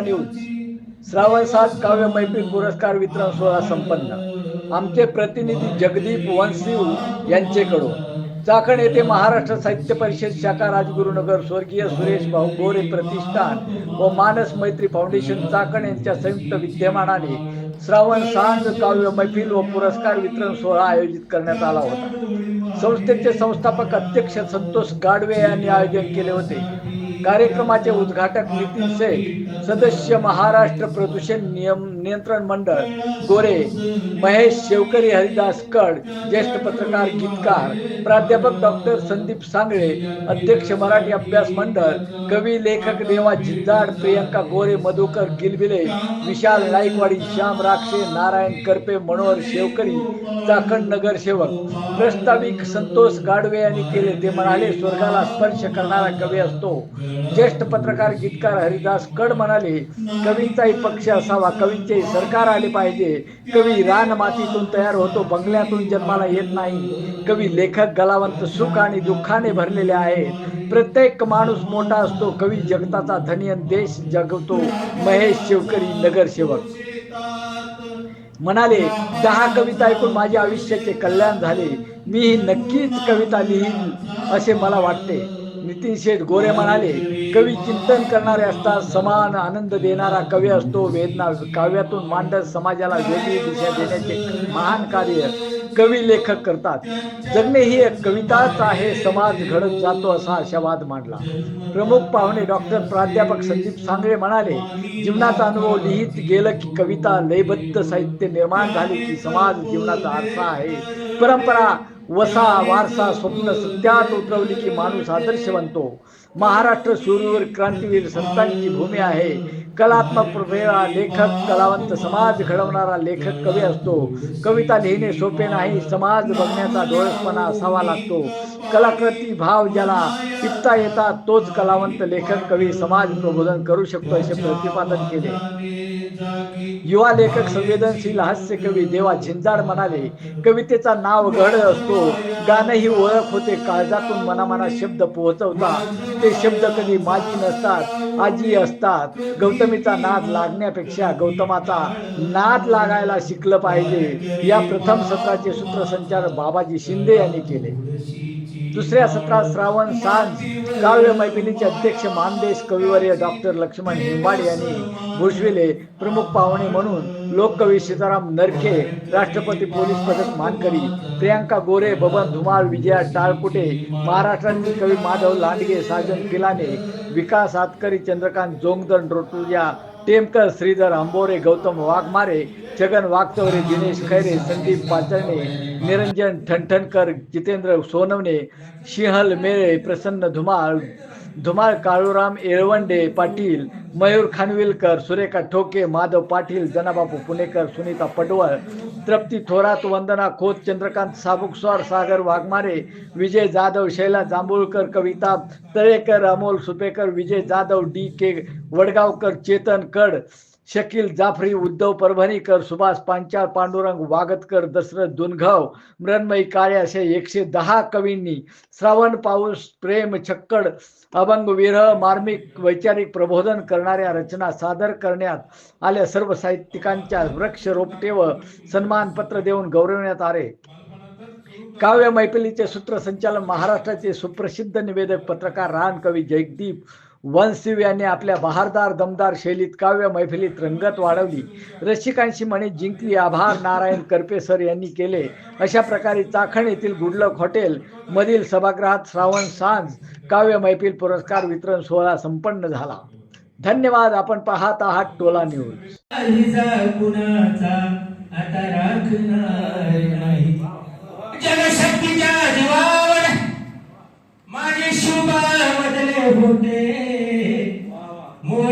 टोला न्यूज श्रावण सात काव्य मैफिल पुरस्कार वितरण सोहळा संपन्न. आमचे प्रतिनिधी जगदीप वनसिंह यांचेकडून. चाकण येथे महाराष्ट्र साहित्य परिषद शाखा राजगुरुनगर स्वर्गीय सुरेश भाऊ गोरे प्रतिष्ठान व मानस मैत्री फाउंडेशन चाकण यांच्या संयुक्त विद्यमानाने श्रावण सांज काव्य मैफिल व पुरस्कार वितरण सोहळा आयोजित करण्यात आला होता. संस्थेचे संस्थापक अध्यक्ष संतोष गाडवे यांनी आयोजन केले होते. कार्यक्रमाचे उद्घाटक नितीन शेख सदस्य महाराष्ट्र प्रदूषण नियम नियंत्रण मंडळ गोरे महेश शेवकरी हरिदास कड ज्येष्ठ पत्रकार गीतकार प्राध्यापक डॉक्टर संदीप सांगळे अध्यक्ष मराठी अभ्यास मंडळ कवी लेखक देवा जिंदाड प्रियंका गोरे मधुकर गिलबिले विशाल नाईकवाडी श्याम राक्षे नारायण करपे मनोहर शेवकरी चाकण नगरसेवक प्रस्ताविक संतोष गाडवे यांनी केले ते म्हणाले स्वर्गाला स्पर्श करणारा कवी असतो. ज्येष्ठ पत्रकार गीतकार हरिदास कड म्हणाले कवींचाही पक्ष असावा कवींचे सरकार आले पाहिजे. कवी रान मातीतून तयार होतो बंगल्यातून जन्माला येत नाही. कवी लेखक गलावंत सुख आणि दुःखाने भरलेले आहेत. प्रत्येक माणूस मोठा असतो कवी जगताचा धनी देश जगवतो महेश शिवकरी नगरसेवक म्हणाले दहा कविता ऐकून माझ्या आयुष्याचे कल्याण झाले. मी ही नक्कीच कविता लिहीन असे मला वाटते. नितीन शेठ गोरे म्हणाले कवी चिंतन करणारे असतात समान आनंद देणारा कवी असतो वेदना काव्यातून मांडत समाजाला वेगळी दिशा देण्याचे महान कार्य कवी लेखक करतात. जगणे ही एक कविताच आहे समाज घडत जातो असा आशावाद मांडला. प्रमुख पाहुणे डॉक्टर प्राध्यापक संदीप सांगळे म्हणाले जीवनाचा अनुभव लिहित गेलं की कविता लयबद्ध साहित्य निर्माण झाले की समाज जीवनाचा आरसा आहे. परंपरा वसा वारसा स्वप्न सत्यात उतरवली की माणूस आदर्श बनतो महाराष्ट्र सूर्यवर क्रांतीवीर संतांची भूमी आहे. कलात्मक प्रभेळा लेखक कलावंत समाज घडवणारा लेखक कवी असतो. कविता लिहिणे सोपे नाही समाज बघण्याचा डोळसपणा असावा लागतो. कलाकृती भाव ज्याला टिपता येतात तोच कलावंत लेखक कवी समाज प्रबोधन करू शकतो असे प्रतिपादन केले. युवा लेखक संवेदनशील हास्य कवी देवा झिंजाड म्हणाले कवितेचा नाव गड असतो गाणं ही ओळख होते काळजातून मनामनात शब्द पोहोचवता. ते शब्द कधी माझी नसतात आजी असतात. गौतमीचा नाद लागण्यापेक्षा गौतमाचा नाद लागायला शिकलं पाहिजे. या प्रथम सत्राचे सूत्रसंचालन बाबाजी शिंदे यांनी केले. दुसऱ्या सत्रात श्रावण सांज काव्य मैफिलीचे अध्यक्ष मानदेश कविवर्य डॉक्टर लक्ष्मण हिंबाड यांनी भुजविले प्रमुख पाहुणे म्हणून लोककवी सीताराम नरखे राष्ट्रपती पोलीस पदक मानकरी प्रियांका गोरे बबन धुमाळ विजया टाळकुटे महाराष्ट्रातील कवी माधव लांडगे साजन किलाने विकास आतकरी चंद्रकांत जोंगदन रोटुजा टेमकर श्रीधर अंबोरे गौतम वाघमारे छगन वाघचौरे दिनेश खैरे संदीप पाचरणे निरंजन ठणठणकर जितेंद्र सोनवणे सिंहल मेळे प्रसन्न धुमाळ धुमाळ काळूराम येळवंडे पाटील मयूर खानविलकर सुरेखा ठोके माधव पाटील जनाबापू पुणेकर सुनीता पडवळ तृप्ती थोरात वंदना खोत चंद्रकांत साबुकस्वार सागर वाघमारे विजय जाधव शैला जांभूळकर कविता तळेकर अमोल सुपेकर विजय जाधव डी के वडगावकर चेतन कड शकील जाफरी उद्धव परभणीकर सुभाष पांचाळ पांडुरंग वागतकर दशरथ दुनघव मृन्मयी काळे असे एकशे दहा कवींनी श्रावण पाऊस प्रेम छक्कड अभंग विरह मार्मिक वैचारिक प्रबोधन करणाऱ्या रचना सादर करण्यात आल्या. सर्व साहित्यिकांच्या वृक्ष रोपटे व सन्मानपत्र देऊन गौरवण्यात आले. काव्य मैफिलीचे सूत्रसंचालन महाराष्ट्राचे सुप्रसिद्ध निवेदक पत्रकार रान कवी जगदीप वनसिव यांनी आपल्या बहारदार दमदार शैलीत काव्य मैफिलीत रंगत वाढवली. रसिकांशी म्हणे जिंकली आभार नारायण करपे सर यांनी केले. अशा प्रकारे चाखण येथील गुडलक हॉटेल मधील सभागृहात श्रावण सांज काव्य मैफिल पुरस्कार वितरण सोहळा संपन्न झाला. धन्यवाद. आपण पाहत आहात टोला न्यूज. जनशक्तीच्या जीवावर माझे शुभ बदले होते.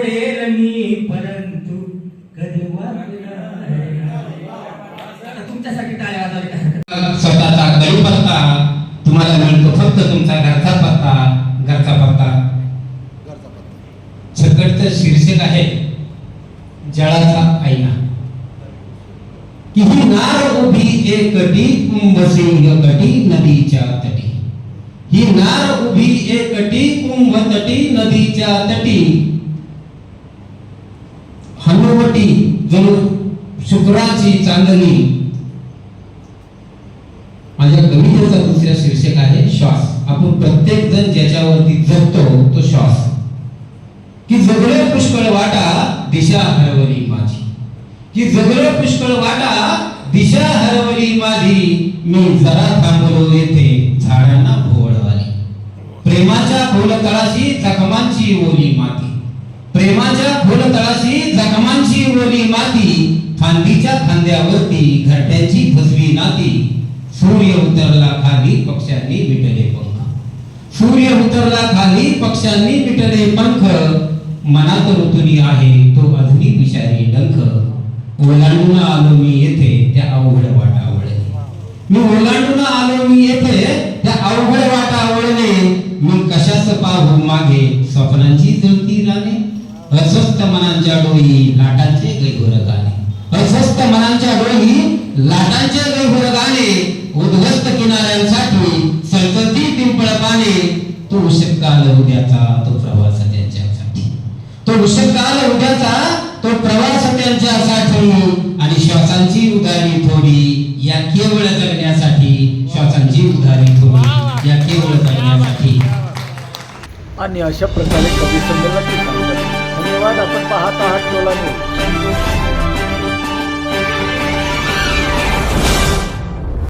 मोडेल मी परंतु कधी तुमच्यासाठी काय स्वतःचा गरीब पत्ता तुम्हाला मिळतो फक्त तुमचा घरचा पत्ता घरचा पत्ता. सकटचं शीर्षक आहे जळाचा आईना. की नार उभी एकटी कुंभसिंग कटी नदीच्या तटी. ही नार उभी एकटी कुंभ तटी नदीच्या तटी. धनुवटी जणू शुक्राची चांदणी. माझ्या कवितेचा दुसरा शीर्षक आहे श्वास. आपण प्रत्येक जण ज्याच्यावरती जगतो तो श्वास. की जगले पुष्कळ वाटा दिशा हरवली माझी. की जगले पुष्कळ वाटा दिशा हरवली माझी. मी जरा थांबलो येथे झाडांना भोवळवाली प्रेमाच्या भोलतळाशी जखमांची ओली माती. प्रेमाच्या फुलतळाशी जखमांची ओली माती फांदीच्या खांद्यावरती घरट्याची फसवी नाती. सूर्य उतरला खाली पक्षांनी मिटले पंख. सूर्य उतरला खाली पक्षांनी मिटले पंख. मनात ऋतुनी आहे तो अजूनी विषारी डंख. ओलांडून आलो मी येथे त्या अवघड वाटा वळले मी ओलांडून आलो मी येथे त्या अवघड वाटा आवडले मी कशाच पाहू मागे स्वप्नांची अस्वस्थ मनांच्या डोळी लाटांचे गैघोर गाणे अस्वस्थ मनांच्या डोळी लाटांचे गैघोर गाणे उद्ध्वस्त किनाऱ्यांसाठी सळसळती पिंपळ पाने. तो उशकाल उद्याचा तो प्रवास त्यांच्यासाठी. तो उशकाल उद्याचा तो प्रवास त्यांच्यासाठी. आणि श्वासांची उदारी थोडी या केवळ जगण्यासाठी. श्वासांची उदारी थोडी या केवळ जगण्यासाठी. आणि अशा प्रकारे कवी संमेलनाची धन्यवाद आपण पाहत आहात टोला न्यूज.